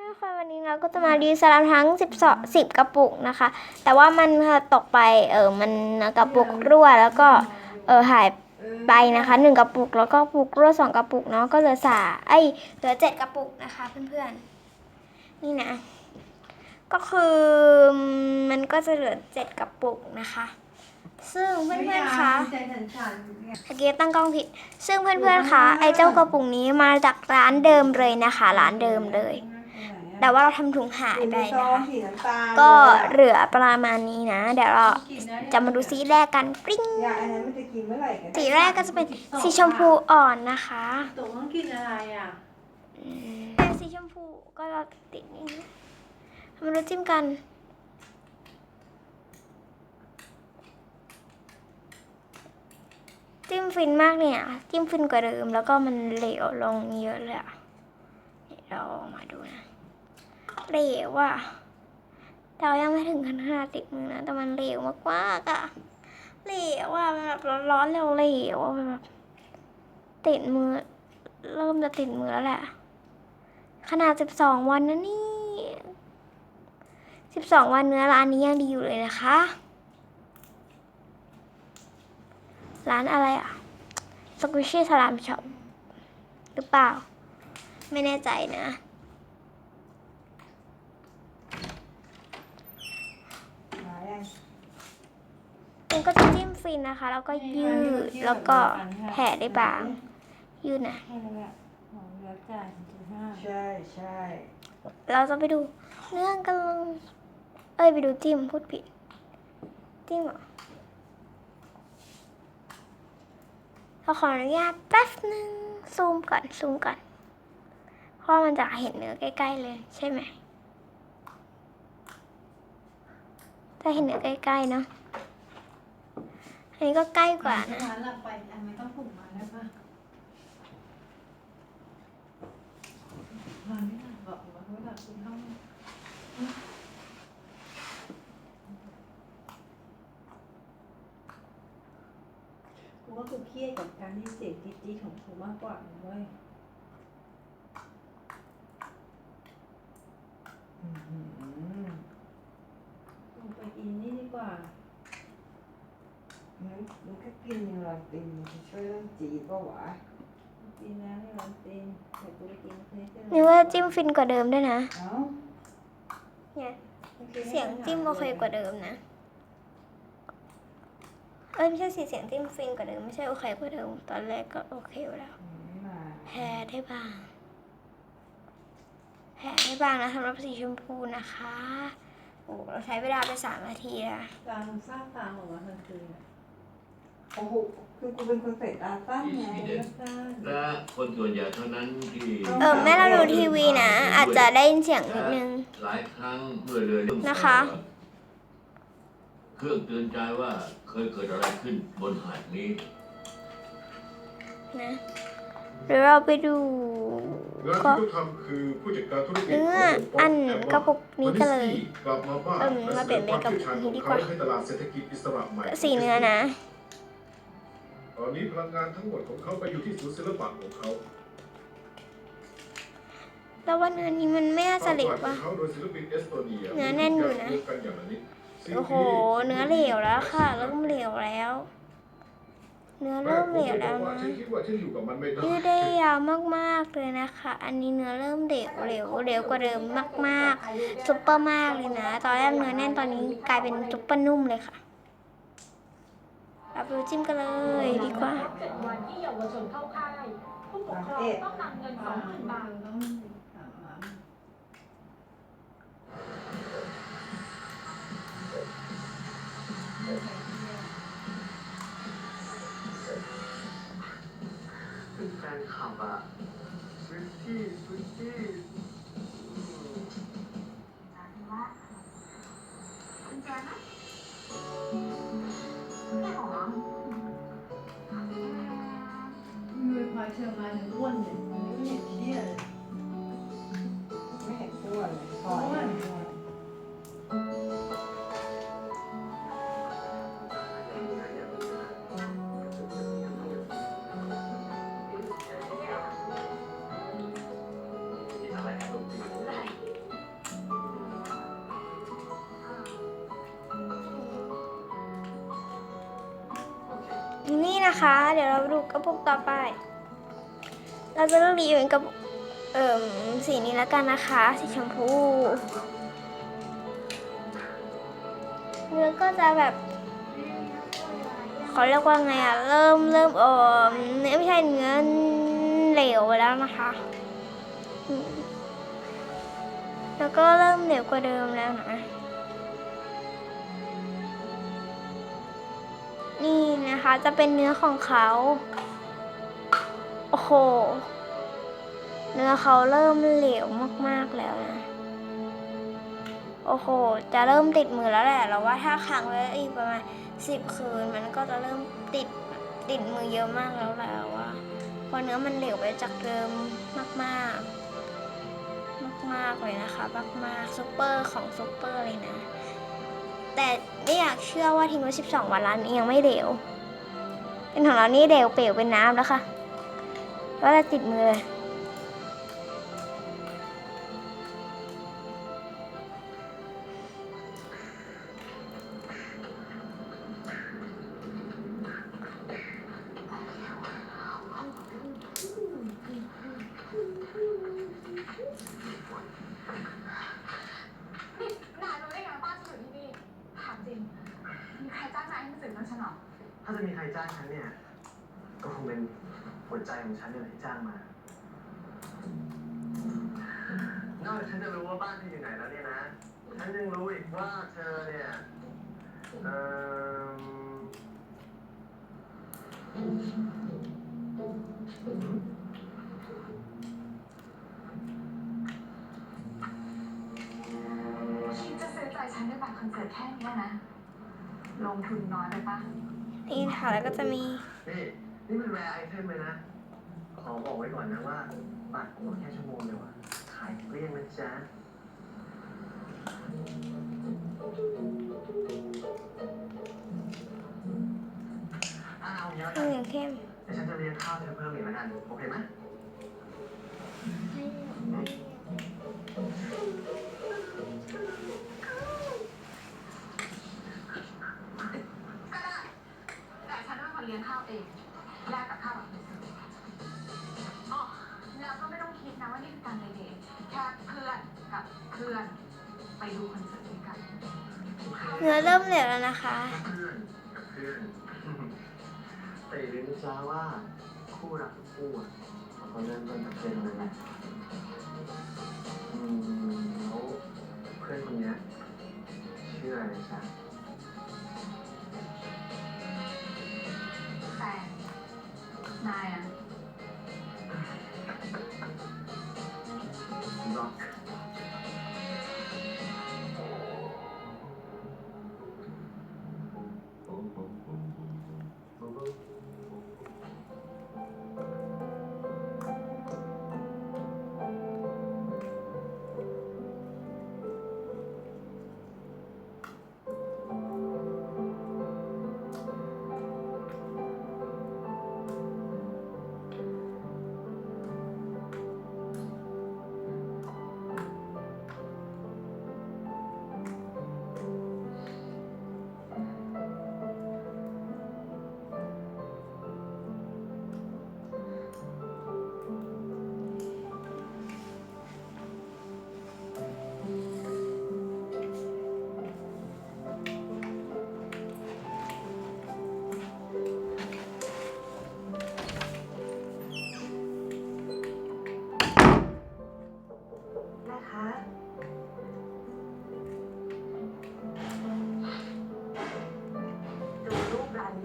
ทุกคนวันนี้เราก็จะมารีวิวสลามทั้ง12 10 กระปุกนะคะ แต่ว่ามันตกไปเออมันกระปุกรั่วแล้วก็เออหายไปนะคะหนึ่งกระปุกแล้วก็กระปุกรั่วสองกระปุกเนาะก็เหลือสาไอยเหลือเจ็ดกระปุกนะคะเพื่อนๆนี่นะ ก็คือมันก็จะเหลือเจ็ดกระปุกนะคะซึ่งเพื่อนๆ คะใจฉันฉันเนี่ยตะกี้ตั้งกล้องผิด ซึ่งเพื่อนๆ คะ ไอ้เจ้ากระปุกนี้มาจากร้านเดิมเลยนะคะ ร้านเดิมเลย แต่ว่าเราทำถุงหายไปสีนะส้มคะสีน้ำตาลก็เหลือประมาณนี้นะ เดี๋ยวเราจะมาดูสีแรกกันปริ้งยาอันนั้นมันจะกินเมื่อไหร่กันสีแรกก็จะเป็นสีชมพูอ่อนนะคะตกต้องกินอะไรอะเป็นสีชมพูก็เราติดนี่นะมาดูจิ้มกันจิ้มฟินมากเนี่ย จิ้มฟินกว่าเดิม แล้วก็มันเหลวลงเยอะเลยอะนี่เราออกมาดูนะ เหลวอะแต่ว่ายังไม่ถึงขนาดติดมือนะ แต่มันเหลวมากๆอะเหลวอะมันแบบร้อนๆเหลวๆอะมันแบบติดมือ เริ่มจะติดมือแล้วแหละ ขนาดสิบสองวันนะนี่สิบสองวันเนื้อร้านนี้ยังดีอยู่เลยนะคะ ร้านอะไรอะสกุชชี่สลามช็อปหรือเปล่า ไม่แน่ใจนะ มายัง มัน ก็จะจิ้มฟินนะคะ แล้วก็ยืดแล้วก็แผ่ได้บางยืดนะแค่นั้นแหละของเหลือจ่ายจุดห้าใช่ใช่เราจะไปดูเรื่องกันลงเอ้ยไปดูจิ้มพูดผิด จิ้มเหรอเราขออนุญาตแป๊บนึงซูมก่อนซูมก่อนเพราะมันจะเห็นเนื้อใกล้ ๆ เลยใช่ไหมจะเห็นเนื้อใกล้ๆเนาะอั นนี้ก็ใกล้กว่านะร้านเราไปอันไม่ต้องผูกมาได้ปะร้านไม่หลับบอกว่าไม่หลับกินข้าวกูว่ากูเครียดกับการที่เสียงจี๊ดๆของกูมากกว่าเว้ยอื้อหือ ลงไปกินนี่ดีกว่า งั้นมึง กินอย่างเราตินมันจะช่วยเรื่องจีดปะวะกินแล้วให้ร้านตีนเดี๋ยวกูไปกินเค้กนี่ว่าจิ้มฟินกว่าเดิมด้วยนะเอ้าเนี่ยเสียงจิ้มโอเคกว่าเดิมนะ เอ้ยไม่ใช่สิเสียงจิ้มฟินกว่าเดิมไม่ใช่โอเคกว่าเดิมตอนแรกก็โอเคอยู่แล้ว ไม่มาแพ้ได้บ้าง แพ้ได้บ้างนะสำหรับสีชมพูนะคะ โอ้เราใช้เวลาไปสามนาทีอะตามซากตามออกมาทันทีอะ โอ้โหคือกูเป็นคนใส่ตาสั้นไงซ่านและคนส่วนใหญ่เท่านั้นที่เออแม่เราดูทีวีนะ อาจจะได้ยินเสียงนิดนึง หลายครั้งเมื่อเรือล่มนะคะ เครื่องเตือนใจว่าเคยเกิดอะไรขึ้นบนหาดนี้นะเดี๋ยวเราไปดูงานก็ที่เขาทำคือผู้จัดการธุรกิจเนื้อของอันแมกระปุกนี้กันเลยกลับมาบ้านเออมาเปลี่ยนเป็นกระปุกนี้ดีกว่าให้ตลาดเศรษฐกิจอิสระใหม่สีเนื้อนะ ตอนนี้พลังงานทั้งหมดของเขาไปอยู่ที่ศูนย์ศิลปะของเขาแล้วว่าเนื้อนี้มันไม่น่าจะเหลวควาป่ะมฝันของเขาโดยศิลปินเอสโตเนียเนื้อแน่นอยู่นะมีทุกอย่างเดียวกันอย่างละนิดสิ่งโอ้โหที่เนื้อเหลวแล้วค่ะ เริ่มเหลวแล้ว เนื้อเริ่มเหลวแล้วม่นะ ฉันคิดว่าฉันอยู่กับมันไม่ได้ยืดได้ยาวมากๆเลยนะคะ อันนี้เนื้อเริ่มเหลวเหลวเหลวกว่าเดิมมากๆซุปเปอร์มากเลยนะ ตอนแรกเนื้อแน่นตอนนี้กลายเป็นซุปเปอร์นุ่มเลยค่ะ เราไปดูจิ้มกันเลยดีกว่า เจ็ดวันที่เยาวชนเข้าค่ายผู้ปกครองต้องนำเงินสองหมื่นบาท เธอมาถึงอ้วนเนี่ยเห็นเครียดไม่เห็นอ้วนเลยต้วนนี่นะคะ เดี๋ยวเราดูกระปุกต่อไป เราจะเลือกรีวิวนกระปุกเอ่มสีนี้แล้วกันนะคะ สีชมพู เนื้อก็จะแบบเขาเรียกว่าไงอะเริ่มเริ่มเออเนื้อไม่ใช่เนื้อเหลวแล้วนะคะ แล้วก็เริ่มเหลวกว่าเดิมแล้วนะนี่นะคะจะเป็นเนื้อของเขา โอ้โห เนื้อเขาเริ่มเหลวมากๆแล้วนะ โอ้โห จะเริ่มติดมือแล้วแหละเราว่าถ้าค้างไว้อีกประมาณสิบคืน มันก็จะเริ่มติดติดมือเยอะมากแล้วแหละว่าเพราะเนื้อมันเหลวไปจากเดิมมากมากๆมากๆเลยนะคะมากๆซุปเปอร์ของซุปเปอร์เลยนะ แต่ไม่อยากเชื่อว่าทิ้งไว้ 12 วันร้านนี้ยังไม่เหลวเป็นของเรานี่เหลวเปลวเป็นน้ำแล้วค่ะ ว่าจะติดมือเลยนี่นายรู้ได้ไงว่าบ้านฉันอยู่ที่นี่ถามจริงมีใครจ้างนายให้มาสืบเรื่องฉันเหรอถ้าจะมีใครจ้างฉันเนี่ย ก็คงเป็น หัวใจของฉันนี่แหละที่จ้างมา นอกจากฉันจะรู้ว่าบ้านเธออยู่ไหนแล้วเนี่ยนะ ฉันยังรู้อีกว่าเธอเนี่ยเอ่อคิดจะซื้อใจฉันด้วยบัตรคอนเสิร์ตแค่เนี้ยนะ ลงทุนน้อยไปปะ นี่ค่ะแล้วก็จะมี นี่ นี่มันแรร์ไอเทมเลยนะ ขอบอกไว้ก่อนนะว่าบัตรหมดแค่ชั่วโมงเดียวอะขายเกลี้ยงนะจ๊ะอ้าวเยอะเครื่องเหลืองเข้มเดี๋ยวฉันจะเรียนข้าวเธอเพิ่มอีกแล้วกัน โอเคไหมก็ เราเริ่มเหลวแล้วนะคะตื่นเพื่อนแต่อย่าลืมนะจ๊ะว่าคู่รักทุกคู่อะเขาเริ่มต้นจากเพื่อนเลยนะ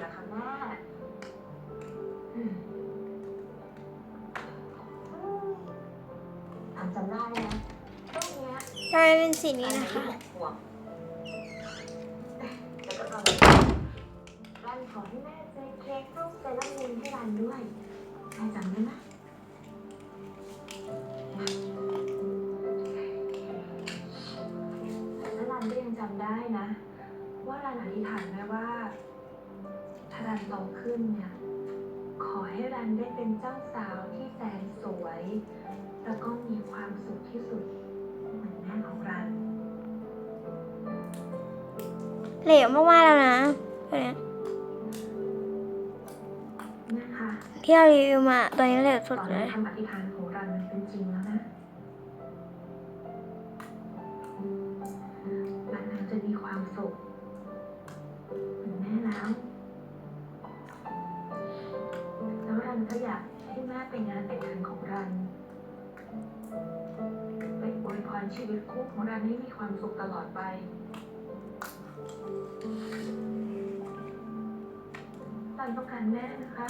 นอยู่นะคะแม่ทำจำได้นะรูปเนี้ยกลายเป็นสีนี้นะคะ ขวบแล้วก็ตอนรันขอให้แม่ซื้อเค้กรูปเซรามินให้รันด้วยแม่จำได้ไหมแล้วรันก็ยังจำได้นะ ว่ารันอธิษฐานไว้ว่าถ้า รันโตขึ้นเนี่ยขอให้รันได้เป็นเจ้าสาวที่แสนสวย แล้วก็มีความสุขที่สุดเหมือนแม่ของรันเหลวมากๆแล้วนะตัวเนี้ยที่เรารีวิวมาตัวนี้เร็วสุดตอนเลนี้ยคำอธิษฐานของรันมัน ไปงานแต่งงานของรันไปอวยพรชีวิตคู่ของรันให้มีความสุขตลอดไปรันต้องการแม่นะคะ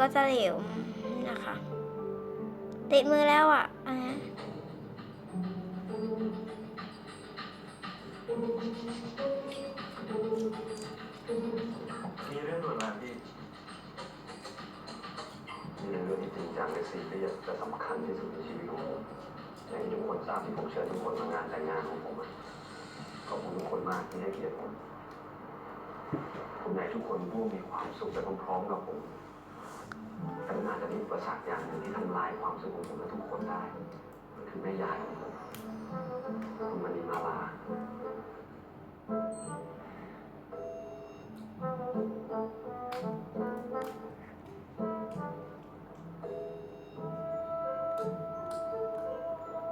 ก็จะเหลวนะคะ ติดมือแล้วอะอันนี้มีเรื่องด่วนมาพี่มีเรื่องที่จริงจังและซีเรียสและสำคัญที่สุดในชีวิตของผมอย่างที่ทุกคนทราบที่ผมเชิญทุกคนมางานแต่งงานของผมอะขอบคุณทุกคนมากที่ให้เกียรติผมผมอยากให้ทุกคนร่วมมีความสุขไปพร้อมๆกับผมแต่มัน อาจจะมีอุปสรรคอย่างหนึ่งที่ทำลายความสุขของผมและทุกคนได้มันคือแม่ยายของผมคุณมณีมาลา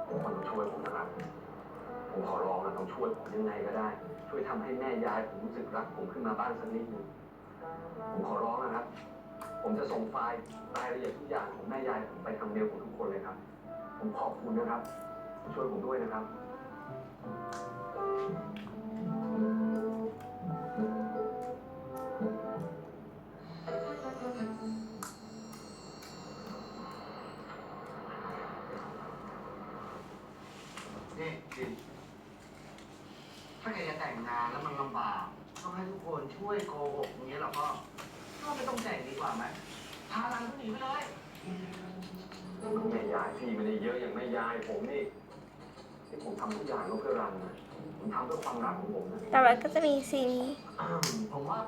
ทุกคนต้องช่วยผมนะครับ ผมขอร้องนะต้องช่วยผมยังไงก็ได้ ช่วยทำให้แม่ยายผมรู้สึกรักผมขึ้นมาบ้างสักนิดหนึงผมขอร้องนะครับ ผมจะส่งไฟล์รายละเอียดทุกอย่างของแม่ยายผมไปทางเมลของทุกคนเลยครับ ผมขอบคุณนะครับ ช่วยผมด้วยนะครับ นี่ดิถ้าแกจะแต่งงานแล้วมันลำบาก ต้องให้ทุกคนช่วยโกหกอย่างเงี้ยเราก็ก็ไม่ต้องแต่ง กว่าไหมพาลันก็หนีไปเลยแม่ยายพี่ไม่ได้เยอะอย่างแม่ยายผมนี่ที่ผมทำทุกอย่างก็เพื่อรันนะผมทำเพื่อความรักของผมนะต่อไปก็จะมีสีนี้ผมว่า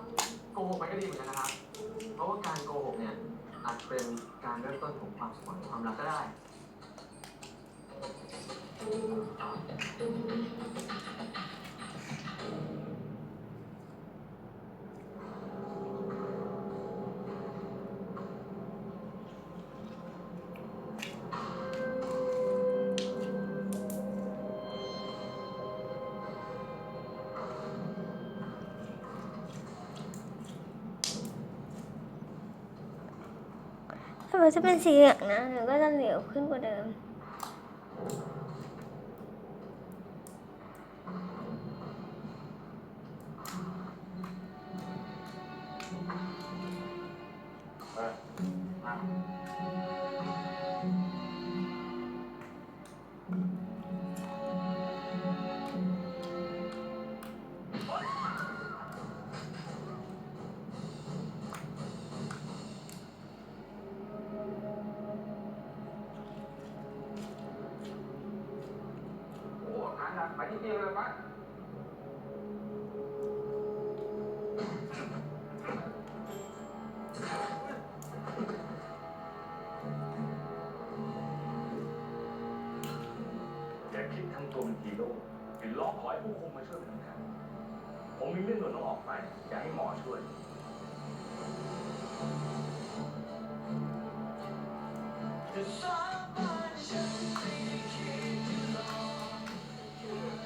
โกหกไปก็ดีเหมือนกันนะครับ เพราะว่าการโกหกเนี่ยอาจเป็นการเริ่มต้นของความสัมพันธ์ความรักก็ได้ถ้า มันจะเป็นสีเหลืองนะหนูก็จะเหลวขึ้นกว่าเดิมโำผมมีเรื่องด่วนต้องออกไปอยากให้หมอช่วย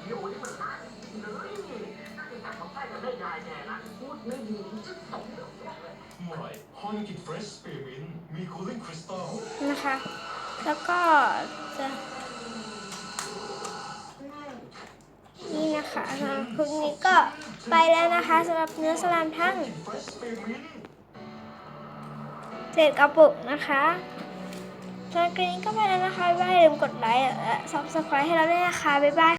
โยนี่มันร้ายจริงๆเลยน่าจะจับมาไพ่กับแม่ยายแกนะพูดไม่ดีที่จะตกเลยใหม่ฮอนิกิเฟรชสเปรมินมีคูลิ่งคริสตัล นะคะ แล้วก็จะนี่นะคะสำหรับคลิปนี้ก็ ไปแล้วนะคะสำหรับเนื้อสลามทั้งเศษกระปุกนะคะสำหรับคลิปนี้ก็ไปแล้วนะคะบ๊ายบายอย่าลืมกดไลค์และ subscribe ให้เราด้วยนะคะบ๊ายบาย